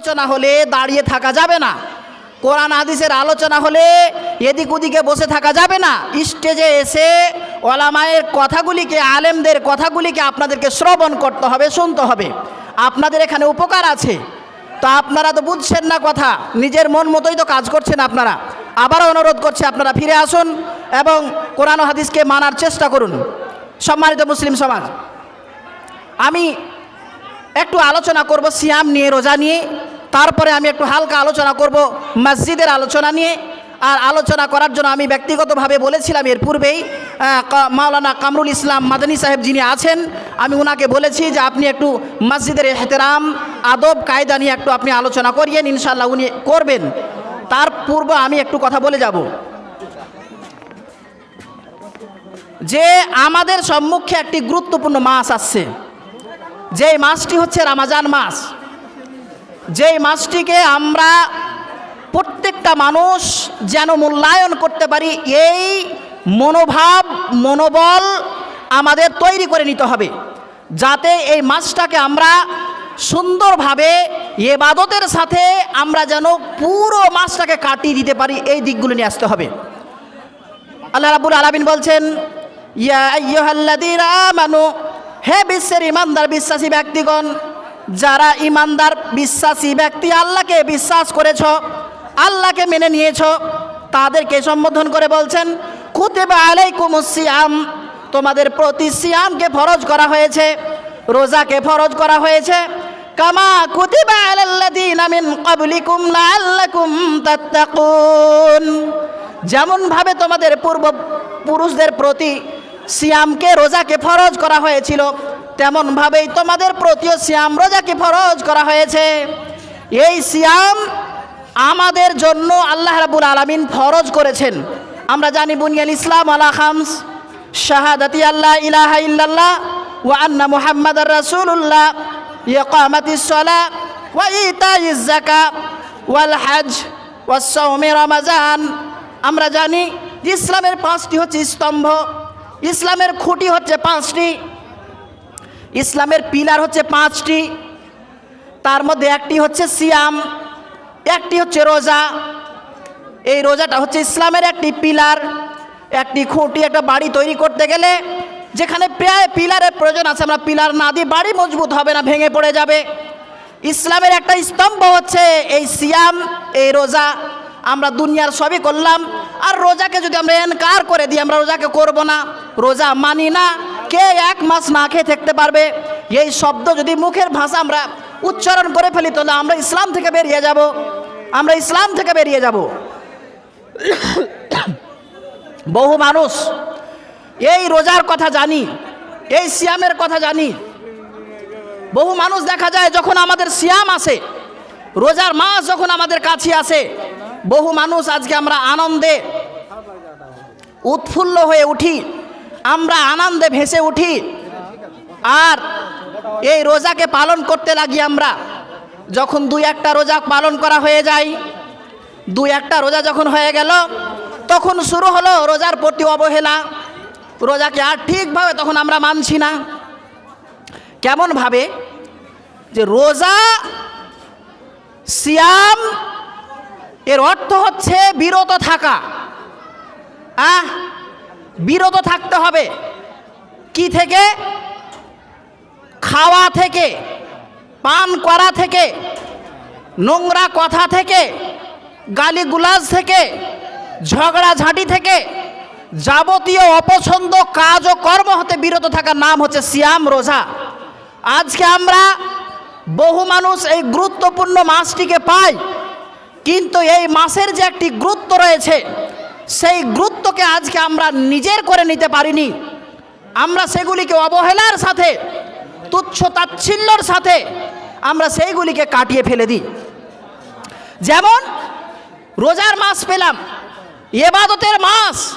আলোচনা হলে দাঁড়িয়ে থাকা যাবে না। কোরআন হাদিসের আলোচনা হলে এদিক ওদিকে বসে থাকা যাবে না। স্টেজে এসে ওলামায়ের কথাগুলিকে, আলেমদের কথাগুলিকে আপনাদেরকে শ্রবণ করতে হবে, শুনতে হবে। আপনাদের এখানে উপকার আছে। তো আপনারা তো বুঝছেন না কথা। নিজের মন মতোই তো কাজ করছেন আপনারা। আবারও অনুরোধ করছে আপনারা ফিরে আসুন এবং কোরআন হাদিসকে মানার চেষ্টা করুন। সম্মানিত মুসলিম সমাজ, আমি একটু আলোচনা করব সিয়াম নিয়ে, রোজা নিয়ে। তারপরে আমি একটু হালকা আলোচনা করব মসজিদের আলোচনা নিয়ে। আর আলোচনা করার জন্য আমি ব্যক্তিগতভাবে বলেছিলাম এর পূর্বেই মাওলানা কামরুল ইসলাম মাদানী সাহেব যিনি আছেন, আমি ওনাকে বলেছি যে আপনি একটু মসজিদের এহতেরাম, আদব, কায়দা নিয়ে একটু আপনি আলোচনা করিয়েন ইনশাল্লাহ উনি করবেন। তার পূর্ব আমি একটু কথা বলে যাব। যে আমাদের সম্মুখে একটি গুরুত্বপূর্ণ মাস আসছে। যেই মাসটি হচ্ছে রামাজান মাস। যেই মাছটিকে আমরা প্রত্যেকটা মানুষ যেন মূল্যায়ন করতে পারি, এই মনোভাব, মনোবল আমাদের তৈরি করে নিতে হবে। যাতে এই মাছটাকে আমরা সুন্দরভাবে এবাদতের সাথে আমরা যেন পুরো মাছটাকে কাটিয়ে দিতে পারি, এই দিকগুলো নিয়ে আসতে হবে। আল্লাহ রাবুল আলামিন বলছেন, ইয়া আমানু, হে বিশ্বের ইমানদার, বিশ্বাসী ব্যক্তিগণ যারা ইমানদার, বিশ্বাসী ব্যক্তি আল্লাহকে বিশ্বাস করেছ, আল্লাহকে মেনে নিয়েছ, তাদেরকে সম্বোধন করে বলছেন, কুতিবা আলাইকুমুস সিয়াম। তোমাদের প্রতি সিয়ামকে ফরজ করা হয়েছে, রোজাকে ফরজ করা হয়েছে। কামা কুতিবা আলাল্লাযীনা মিন ক্বাবলিকুম যেমনভাবে তোমাদের পূর্ব, পুরুষদের প্রতি সিয়ামকে, রোজাকে ফরজ করা হয়েছিল তেমনভাবেই তোমাদের প্রতিও সিয়াম রোজাকে ফরজ করা হয়েছে। এই সিয়াম আমাদের জন্য আল্লাহ রাবুল আলমিন ফরজ করেছেন। আমরা জানি, বুনিয়াল ইসলাম আলা খামস, শাহাদাতি আল্লাহ ইলাহা ইল্লাল্লাহ ওয়া আন্না মুহাম্মাদার রাসূলুল্লাহ ইকামাতিস সালাহ ওয়া ইতাইজ যাকাত ওয়াল হজ ওয়াস সাওমি রমাজান। আমরা জানি, ইসলামের পাঁচটি হচ্ছে স্তম্ভ, ইসলামের খুঁটি হচ্ছে পাঁচটি। ইসলামের পিলার হচ্ছে পাঁচটি। তার মধ্যে একটি হচ্ছে সিয়াম, একটি হচ্ছে রোজা। এই রোজাটা হচ্ছে ইসলামের একটি পিলার, একটি খুঁটি, একটা বাড়ি তৈরি করতে গেলে যেখানে প্রায় পিলারের প্রয়োজন আছে। আমরা পিলার না দিয়ে বাড়ি মজবুত হবে না, ভেঙে পড়ে যাবে। ইসলামের একটা স্তম্ভ হচ্ছে এই সিয়াম, এই রোজা। আমরা দুনিয়ার সবই করলাম। আর রোজাকে যদি আমরা এনকার করে দিই, আমরা রোজাকে করব না। রোজা মানি না। কে এক মাস না খেয়ে থাকতে পারবে? এই শব্দ যদি মুখের ভাষা আমরা উচ্চারণ করে ফেলি, তাহলে আমরা ইসলাম থেকে বেরিয়ে যাব। আমরা ইসলাম থেকে বেরিয়ে যাব। বহু মানুষ এই রোজার কথা জানি, এই সিয়ামের কথা জানি। বহু মানুষ দেখা যায় যখন আমাদের সিয়াম আসে, রোজার মাস যখন আমাদের কাছে আসে, বহু মানুষ আজকে আমরা আনন্দে উৎফুল্ল হয়ে উঠি। আমরা আনন্দে ভেসে উঠি। আর এই রোজাকে পালন করতে লাগি আমরা। যখন দুই একটা রোজা পালন করা হয়ে যায়, দুই একটা রোজা যখন হয়ে গেল, তখন শুরু হলো রোজার প্রতি অবহেলা। রোজাকে আর ঠিকভাবে তখন আমরা মানছি না। কেমনভাবে? যে রোজা সিয়াম, এর অর্থ হচ্ছে বিরত থাকা। আহ বিরত থাকতে হবে। কি থেকে? খাওয়া থেকে, পান করা থেকে, নোংরা কথা থেকে, গালিগুলাজ থেকে, ঝগড়াঝাঁটি থেকে, যাবতীয় অপছন্দ কাজ ও কর্ম হতে বিরত থাকার নাম হচ্ছে সিয়াম রোজা। আজকে আমরা বহু মানুষ এই গুরুত্বপূর্ণ মাসটিকে পাই, কিন্তু এই মাসের যে একটি গুরুত্ব রয়েছে, সেই গুরুত্বকে আজকে আমরা নিজের করে নিতে পারিনি। আমরা সেগুলিকে অবহেলার সাথে, তুচ্ছ তাচ্ছিল্যর সাথে আমরা সেইগুলিকে কাটিয়ে ফেলে দিই। যেমন রোজার মাস পেলাম এবাদতের মাস।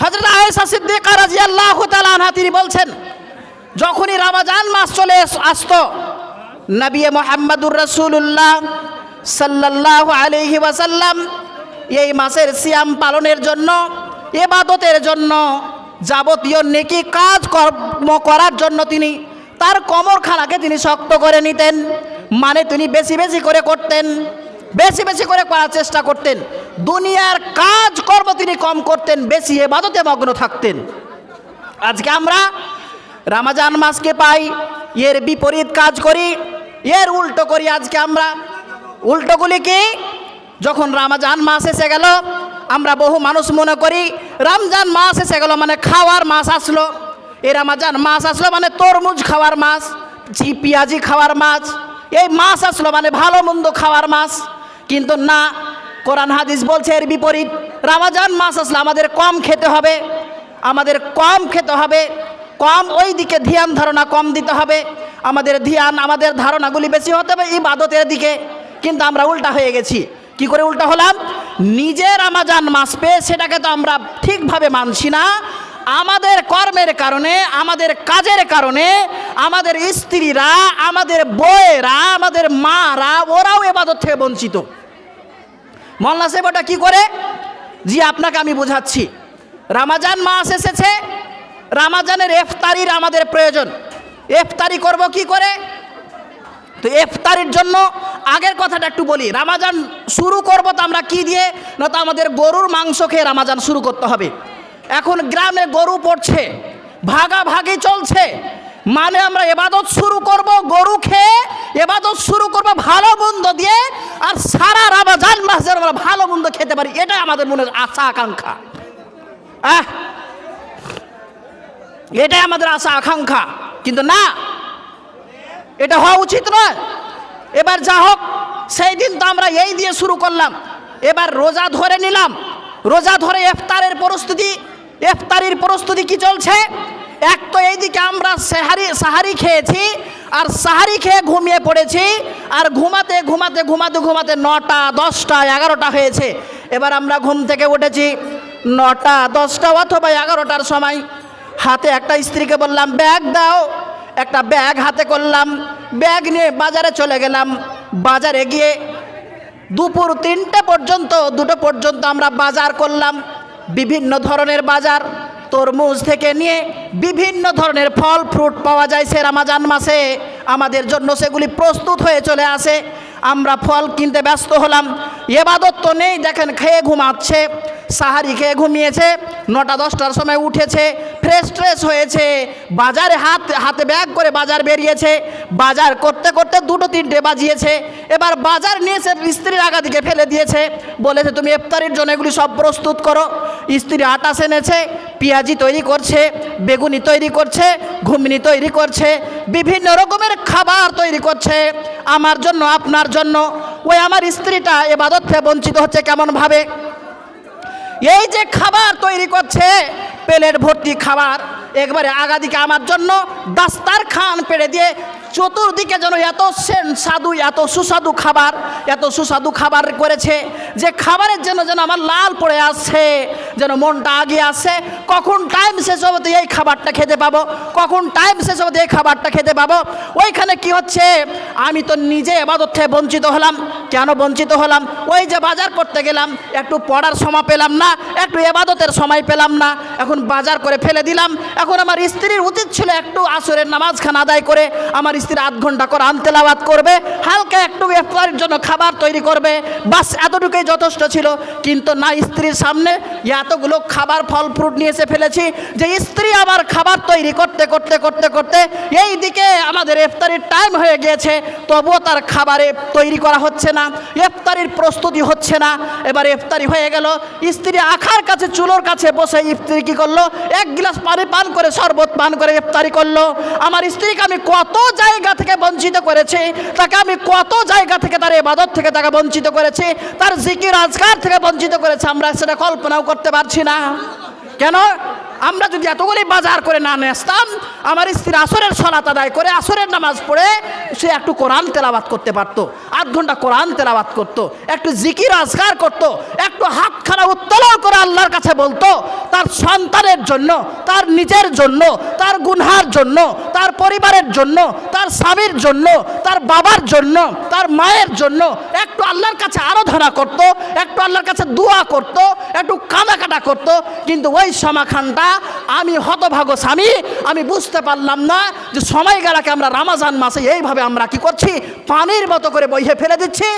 হজরত আয়েশা সিদ্দিকা রাদিয়াল্লাহু তাআলা আনহা তিনি বলছেন, যখনই রামাজান মাস চলে আস- আসতো, নবী মোহাম্মদুর রসুল্লাহ সাল্লাহ আলহি ওয়াসাল্লাম এই মাসের সিয়াম পালনের জন্য এবাদতের জন্য যাবতীয় নেকি কাজ কর্ম করার জন্য তিনি তার কমরখানাকে তিনি শক্ত করে নিতেন। মানে তিনি বেশি বেশি করে করতেন, বেশি বেশি করে করার চেষ্টা করতেন। দুনিয়ার কাজ কর্ম তিনি কম করতেন, বেশি এবাদতে মগ্ন থাকতেন। আজকে আমরা রামাজান মাসকে পাই, এর বিপরীত কাজ করি, এর উল্টো করি আজকে আমরা। উল্টোগুলি কি? যখন রামাজান মাস এসে গেল আমরা বহু মানুষ মনে করি, রমজান মাস এসে গেল মানে খাওয়ার মাস আসলো। এই রামাজান মাস আসলো মানে তরমুজ খাওয়ার মাস, জি পেঁয়াজি খাওয়ার মাস, এই মাস আসলো মানে ভালো মন্দ খাওয়ার মাস। কিন্তু না, কোরআন হাদিস বলছে এর বিপরীত, রামাজান মাস আসলে আমাদের কম খেতে হবে, আমাদের কম খেতে হবে, কম ওই দিকে ধ্যান ধারণা কম দিতে হবে, আমাদের ধ্যান, আমাদের ধারণাগুলি বেশি হতে হবে ইবাদতের দিকে। কিন্তু আমরা উল্টা হয়ে গেছি। কি করে উল্টা হলাম? নিজের আমাজান মাস পেয়ে সেটাকে তো আমরা ঠিকভাবে মানছি না। আমাদের কর্মের কারণে, আমাদের কাজের কারণে, আমাদের স্ত্রীরা, আমাদের বয়েরা আমাদের মারা, ওরাও এবাদত থেকে বঞ্চিত। মল্লা সাহেব ওটা কী করে? জি, আপনাকে আমি বোঝাচ্ছি। রামাজান মাস এসেছে, রামাজানের এফতারির আমাদের প্রয়োজন। এফতারি করব কি করে? তো এফতারির জন্য আগের কথাটা একটু বলি। রামাজান শুরু করব তো আমরা কি দিয়ে? না তো আমাদের গরুর মাংস খেয়ে রামাজান শুরু করতে হবে। এখন গ্রামে গরু পড়ছে, ভাগাভাগি চলছে। মানে আমরা এবাদত শুরু করব, গরু খেয়ে এবাদত শুরু করব ভালো মন্দ দিয়ে, আর সারা রামাজান মাস আমরা ভালো মন্দ খেতে পারি, এটাই আমাদের মনের আশা, আকাঙ্ক্ষা। আহ! এটাই আমাদের আশা, আকাঙ্ক্ষা। কিন্তু না এটা হওয়া উচিত নয়। এবার যা হোক, সেই দিন তো আমরা এই দিয়ে শুরু করলাম। এবার রোজা ধরে নিলাম। রোজা ধরে এফতারের প্রস্তুতি। এফতারির প্রস্তুতি কি চলছে? এক তো এইদিকে আমরা সাহারি সাহারি খেয়েছি, আর সাহারি খেয়ে ঘুমিয়ে পড়েছি, আর ঘুমাতে ঘুমাতে ঘুমাতে ঘুমাতে নটা, দশটা, এগারোটা হয়েছে। এবার আমরা ঘুম থেকে উঠেছি নটা, দশটা অথবা এগারোটার সময়। হাতে একটা স্ত্রীকে বললাম, ব্যাগ দাও। একটা ব্যাগ হাতে করলাম, ব্যাগ নিয়ে বাজারে চলে গেলাম। বাজারে গিয়ে দুপুর তিনটে পর্যন্ত, দুটো পর্যন্ত আমরা বাজার করলাম। বিভিন্ন ধরনের বাজার, তরমুজ থেকে নিয়ে বিভিন্ন ধরনের ফল, ফ্রুট পাওয়া যায় সে রামাজান মাসে। আমাদের জন্য সেগুলি প্রস্তুত হয়ে চলে আসে। আমরা ফল কিনতে ব্যস্ত হলাম। এবাদত তো নেই, দেখেন খেয়ে ঘুমাচ্ছে, সাহারি খেয়ে ঘুমিয়েছে, নটা দশটার সময় উঠেছে ফ্রেশ ট্রেশ হয়েছে। বাজারে হাত, হাতে ব্যাগ করে বাজার বেরিয়েছে। বাজার করতে করতে দুটো তিনটে বাজিয়েছে। এবার বাজার নিয়েছে স্ত্রীর আগা দিকে ফেলে দিয়েছে। বলেছে, তুমি ইফতারির জন্য এগুলি সব প্রস্তুত করো। স্ত্রী আটা সেনেছে পেঁয়াজি তৈরি করছে, বেগুনি তৈরি করছে, ঘুমনি তৈরি করছে, বিভিন্ন রকমের খাবার তৈরি করছে। আমার জন্য, আপনার জন্য। ওই আমার স্ত্রীটা এবাদত বঞ্চিত হচ্ছে কেমনভাবে? এই যে খাবার তৈরি করছে প্লেট ভর্তি খাবার, একবারে আগাদিকে আমার জন্য দাস্তার খান পেড়ে দিয়ে চতুর্দিকে যেন এত সেন সাধু, এত সুস্বাদু খাবার, এত সুস্বাদু খাবার করেছে যে খাবারের জন্য যেন আমার লাল পড়ে আসছে যেন মনটা আগিয়ে আসছে কখন টাইম শেষ হবে এই খাবারটা খেতে পাবো? কখন টাইম শেষ হবে এই খাবারটা খেতে পাবো? ওইখানে কি হচ্ছে? আমি তো নিজে এবাদত থেকে বঞ্চিত হলাম। কেন বঞ্চিত হলাম? ওই যে বাজার করতে গেলাম, একটু পড়ার সময় পেলাম না, একটু এবাদতের সময় পেলাম না, এখন বাজার করে ফেলে দিলাম। এখন আমার স্ত্রীর উচিত ছিল একটু আসরের নামাজখান আদায় করে, আমার স্ত্রী আধ ঘণ্টা করে আনতেলাবাদ করবে, হালকা একটু ইফতারের জন্য খাবার তৈরি করবে, বাস এতটুকুই যথেষ্ট ছিল। কিন্তু না স্ত্রীর সামনে এতগুলো খাবার, ফল, ফ্রুট নিয়ে এসে ফেলেছি যে স্ত্রী আমার খাবার তৈরি করতে করতে করতে করতে এই দিকে আমাদের ইফতারির টাইম হয়ে গিয়েছে, তবুও তার খাবারে তৈরি করা হচ্ছে না। ইফতারির প্রস্তুতি হচ্ছে না। এবার ইফতারি হয়ে গেল। স্ত্রী আখার কাছে, চুলোর কাছে বসে স্ত্রী কী করল? এক গ্লাস পানি পান করে, শরবত পান করে ইফতারি করল। আমার স্ত্রীকে আমি কত জায়গা থেকে বঞ্চিত করেছি, তাকে আমি কত জায়গা থেকে তার এবাদত থেকে তাকে বঞ্চিত করেছি, তার জিকির আজকার থেকে বঞ্চিত করেছে, আমরা সেটা কল্পনাও করতে পারছি না। কেন? আমরা যদি এতগুলি বাজার করে না নেসতাম আমার স্ত্রী আসরের সলাত আদায় করে আসরের নামাজ পড়ে সে একটু কোরআন তেলাবাত করতে পারতো, আধ ঘণ্টা কোরআন তেলাবাত করতো, একটু জিকির আজগার করতো, একটু হাতখানা উত্তোলন করে আল্লাহর কাছে বলতো, তার সন্তানের জন্য, তার নিজের জন্য, তার গুনহার জন্য, তার পরিবারের জন্য, তার স্বামীর জন্য, তার বাবার জন্য, তার মায়ের জন্য, একটু আল্লাহর কাছে আরাধনা করত, একটু আল্লাহর কাছে দোয়া করত, একটু কাঁদাকাটা করত, কিন্তু ওই সমাখানটা আমি হতভাগ স্বামী, আমি বুঝতে পারলাম না যে সময়গালাকে আমরা রামাজান মাসে এইভাবে আমরা কি করছি? পানির মতো করে বইয়ে ফেলে দিচ্ছি।